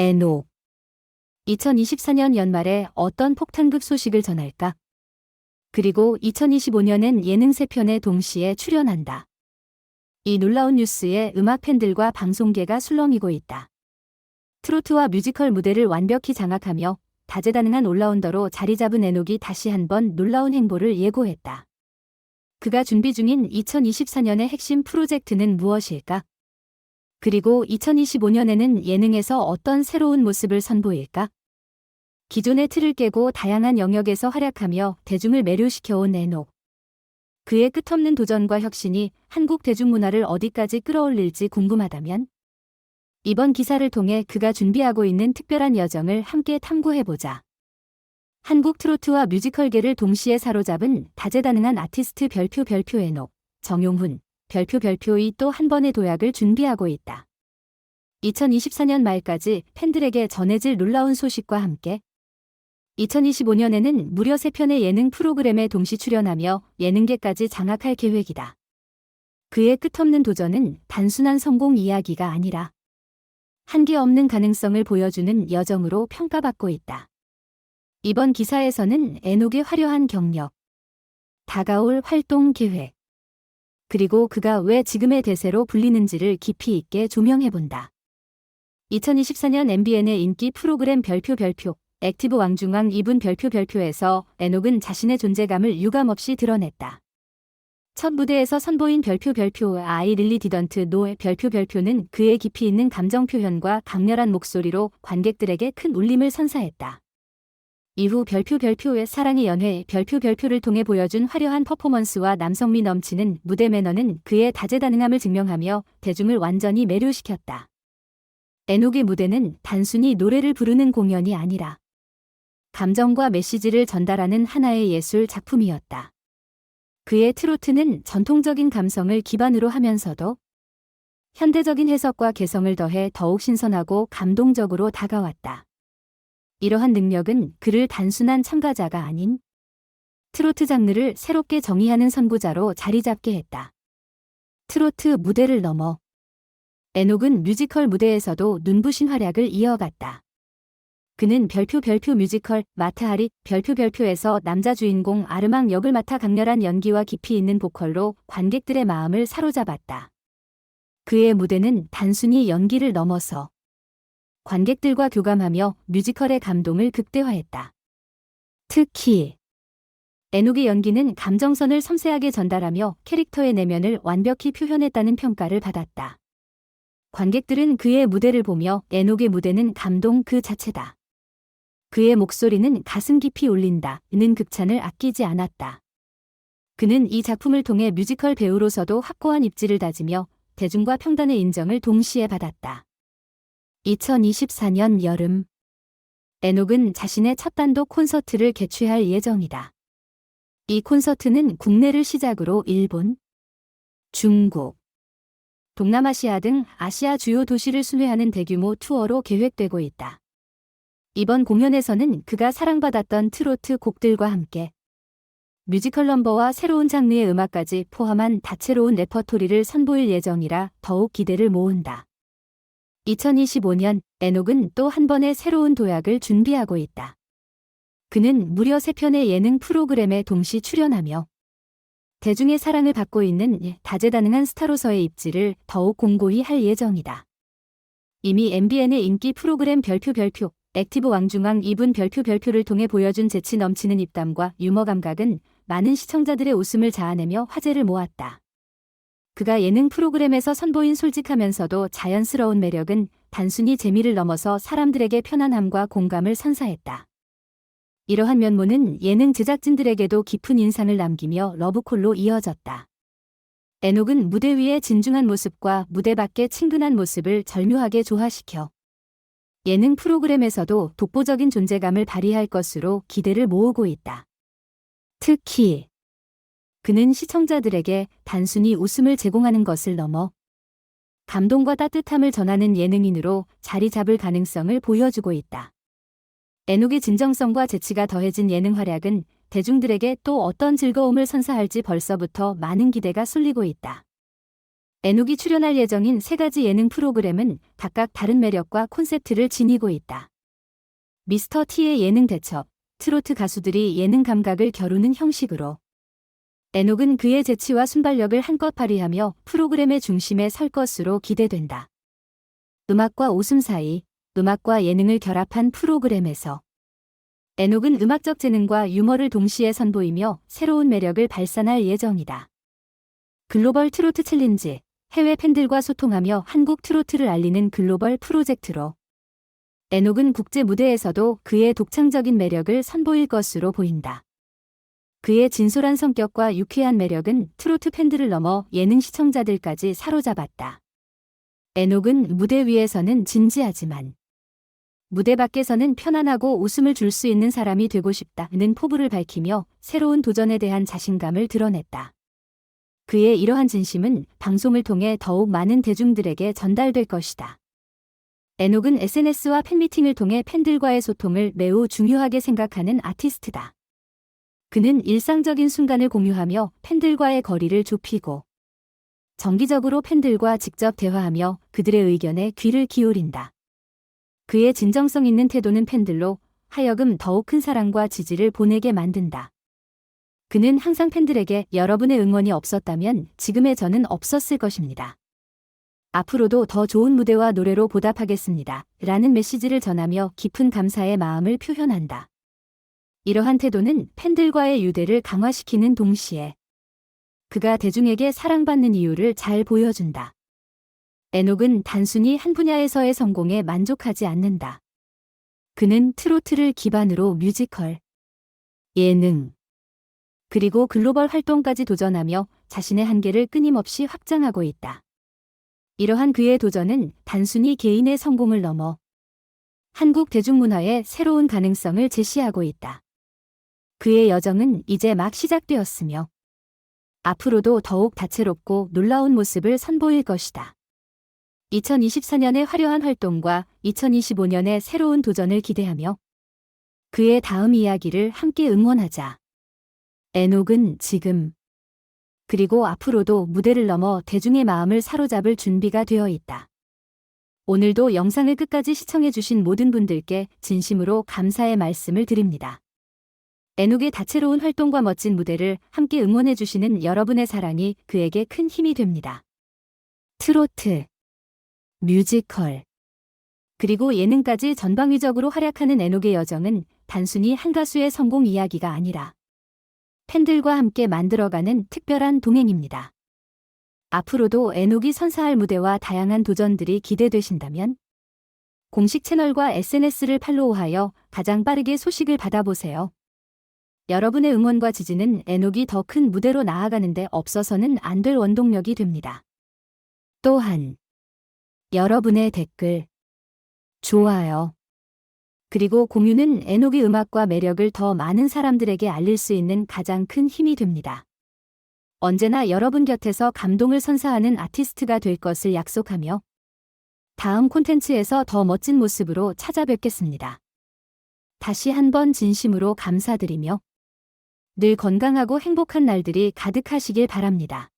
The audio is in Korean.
에녹. 2024년 연말에 어떤 폭탄극 소식을 전할까? 그리고 2025년엔 예능 세편에 동시에 출연한다. 이 놀라운 뉴스에 음악 팬들과 방송계가 술렁이고 있다. 트로트와 뮤지컬 무대를 완벽히 장악하며 다재다능한 올라운더로 자리 잡은 에녹이 다시 한번 놀라운 행보를 예고했다. 그가 준비 중인 2024년의 핵심 프로젝트는 무엇일까? 그리고 2025년에는 예능에서 어떤 새로운 모습을 선보일까? 기존의 틀을 깨고 다양한 영역에서 활약하며 대중을 매료시켜온 에녹. 그의 끝없는 도전과 혁신이 한국 대중문화를 어디까지 끌어올릴지 궁금하다면 이번 기사를 통해 그가 준비하고 있는 특별한 여정을 함께 탐구해보자. 한국 트로트와 뮤지컬계를 동시에 사로잡은 다재다능한 아티스트 별표 별표 에녹, 정용훈, 별표 별표의 또 한 번의 도약을 준비하고 있다. 2024년 말까지 팬들에게 전해질 놀라운 소식과 함께 2025년에는 무려 3편의 예능 프로그램에 동시 출연하며 예능계까지 장악할 계획이다. 그의 끝없는 도전은 단순한 성공 이야기가 아니라 한계 없는 가능성을 보여주는 여정으로 평가받고 있다. 이번 기사에서는 에녹의 화려한 경력, 다가올 활동 계획, 그리고 그가 왜 지금의 대세로 불리는지를 깊이 있게 조명해본다. 2024년 MBN의 인기 프로그램 별표 별표, 액티브 왕중왕 2분 별표 별표에서 에녹은 자신의 존재감을 유감없이 드러냈다. 첫 무대에서 선보인 별표 별표 아이 릴리 디던트 노의 별표 별표는 그의 깊이 있는 감정 표현과 강렬한 목소리로 관객들에게 큰 울림을 선사했다. 이후 별표 별표의 사랑의 연회 별표 별표를 통해 보여준 화려한 퍼포먼스와 남성미 넘치는 무대 매너는 그의 다재다능함을 증명하며 대중을 완전히 매료시켰다. 에녹의 무대는 단순히 노래를 부르는 공연이 아니라 감정과 메시지를 전달하는 하나의 예술 작품이었다. 그의 트로트는 전통적인 감성을 기반으로 하면서도 현대적인 해석과 개성을 더해 더욱 신선하고 감동적으로 다가왔다. 이러한 능력은 그를 단순한 참가자가 아닌 트로트 장르를 새롭게 정의하는 선구자로 자리 잡게 했다. 트로트 무대를 넘어 에녹은 뮤지컬 무대에서도 눈부신 활약을 이어갔다. 그는 별표 별표 뮤지컬 마트하리 별표 별표에서 남자 주인공 아르망 역을 맡아 강렬한 연기와 깊이 있는 보컬로 관객들의 마음을 사로잡았다. 그의 무대는 단순히 연기를 넘어서 관객들과 교감하며 뮤지컬의 감동을 극대화했다. 특히 에녹의 연기는 감정선을 섬세하게 전달하며 캐릭터의 내면을 완벽히 표현했다는 평가를 받았다. 관객들은 그의 무대를 보며 에녹의 무대는 감동 그 자체다. 그의 목소리는 가슴 깊이 울린다.는 극찬을 아끼지 않았다. 그는 이 작품을 통해 뮤지컬 배우로서도 확고한 입지를 다지며 대중과 평단의 인정을 동시에 받았다. 2024년 여름 에녹은 자신의 첫 단독 콘서트를 개최할 예정이다. 이 콘서트는 국내를 시작으로 일본, 중국, 동남아시아 등 아시아 주요 도시를 순회하는 대규모 투어로 계획되고 있다. 이번 공연에서는 그가 사랑받았던 트로트 곡들과 함께 뮤지컬 넘버와 새로운 장르의 음악까지 포함한 다채로운 레퍼토리를 선보일 예정이라 더욱 기대를 모은다. 2025년 에녹은 또 한 번의 새로운 도약을 준비하고 있다. 그는 무려 3편의 예능 프로그램에 동시 출연하며 대중의 사랑을 받고 있는 다재다능한 스타로서의 입지를 더욱 공고히 할 예정이다. 이미 MBN의 인기 프로그램 별표 별표, 액티브 왕중왕 2분 별표 별표를 통해 보여준 재치 넘치는 입담과 유머 감각은 많은 시청자들의 웃음을 자아내며 화제를 모았다. 그가 예능 프로그램에서 선보인 솔직하면서도 자연스러운 매력은 단순히 재미를 넘어서 사람들에게 편안함과 공감을 선사했다. 이러한 면모는 예능 제작진들에게도 깊은 인상을 남기며 러브콜로 이어졌다. 에녹은 무대 위의 진중한 모습과 무대 밖의 친근한 모습을 절묘하게 조화시켜 예능 프로그램에서도 독보적인 존재감을 발휘할 것으로 기대를 모으고 있다. 특히 그는 시청자들에게 단순히 웃음을 제공하는 것을 넘어 감동과 따뜻함을 전하는 예능인으로 자리 잡을 가능성을 보여주고 있다. 에녹의 진정성과 재치가 더해진 예능 활약은 대중들에게 또 어떤 즐거움을 선사할지 벌써부터 많은 기대가 쏠리고 있다. 애녹이 출연할 예정인 세 가지 예능 프로그램은 각각 다른 매력과 콘셉트를 지니고 있다. 미스터 T의 예능 대첩, 트로트 가수들이 예능 감각을 겨루는 형식으로 애녹은 그의 재치와 순발력을 한껏 발휘하며 프로그램의 중심에 설 것으로 기대된다. 음악과 웃음 사이, 음악과 예능을 결합한 프로그램에서 애녹은 음악적 재능과 유머를 동시에 선보이며 새로운 매력을 발산할 예정이다. 글로벌 트로트 챌린지, 해외 팬들과 소통하며 한국 트로트를 알리는 글로벌 프로젝트로 애녹은 국제 무대에서도 그의 독창적인 매력을 선보일 것으로 보인다. 그의 진솔한 성격과 유쾌한 매력은 트로트 팬들을 넘어 예능 시청자들까지 사로잡았다. 애녹은 무대 위에서는 진지하지만 무대 밖에서는 편안하고 웃음을 줄 수 있는 사람이 되고 싶다는 포부를 밝히며 새로운 도전에 대한 자신감을 드러냈다. 그의 이러한 진심은 방송을 통해 더욱 많은 대중들에게 전달될 것이다. 애녹은 SNS와 팬미팅을 통해 팬들과의 소통을 매우 중요하게 생각하는 아티스트다. 그는 일상적인 순간을 공유하며 팬들과의 거리를 좁히고 정기적으로 팬들과 직접 대화하며 그들의 의견에 귀를 기울인다. 그의 진정성 있는 태도는 팬들로 하여금 더욱 큰 사랑과 지지를 보내게 만든다. 그는 항상 팬들에게 여러분의 응원이 없었다면 지금의 저는 없었을 것입니다. 앞으로도 더 좋은 무대와 노래로 보답하겠습니다. 라는 메시지를 전하며 깊은 감사의 마음을 표현한다. 이러한 태도는 팬들과의 유대를 강화시키는 동시에 그가 대중에게 사랑받는 이유를 잘 보여준다. 에녹은 단순히 한 분야에서의 성공에 만족하지 않는다. 그는 트로트를 기반으로 뮤지컬, 예능, 그리고 글로벌 활동까지 도전하며 자신의 한계를 끊임없이 확장하고 있다. 이러한 그의 도전은 단순히 개인의 성공을 넘어 한국 대중문화의 새로운 가능성을 제시하고 있다. 그의 여정은 이제 막 시작되었으며 앞으로도 더욱 다채롭고 놀라운 모습을 선보일 것이다. 2024년의 화려한 활동과 2025년의 새로운 도전을 기대하며 그의 다음 이야기를 함께 응원하자. 에녹은 지금 그리고 앞으로도 무대를 넘어 대중의 마음을 사로잡을 준비가 되어 있다. 오늘도 영상을 끝까지 시청해주신 모든 분들께 진심으로 감사의 말씀을 드립니다. 에녹의 다채로운 활동과 멋진 무대를 함께 응원해주시는 여러분의 사랑이 그에게 큰 힘이 됩니다. 트로트, 뮤지컬, 그리고 예능까지 전방위적으로 활약하는 에녹의 여정은 단순히 한 가수의 성공 이야기가 아니라 팬들과 함께 만들어가는 특별한 동행입니다. 앞으로도 에녹이 선사할 무대와 다양한 도전들이 기대되신다면 공식 채널과 SNS를 팔로우하여 가장 빠르게 소식을 받아보세요. 여러분의 응원과 지지는 에녹이 더 큰 무대로 나아가는데 없어서는 안 될 원동력이 됩니다. 또한 여러분의 댓글, 좋아요, 그리고 공유는 에녹의 음악과 매력을 더 많은 사람들에게 알릴 수 있는 가장 큰 힘이 됩니다. 언제나 여러분 곁에서 감동을 선사하는 아티스트가 될 것을 약속하며 다음 콘텐츠에서 더 멋진 모습으로 찾아뵙겠습니다. 다시 한번 진심으로 감사드리며 늘 건강하고 행복한 날들이 가득하시길 바랍니다.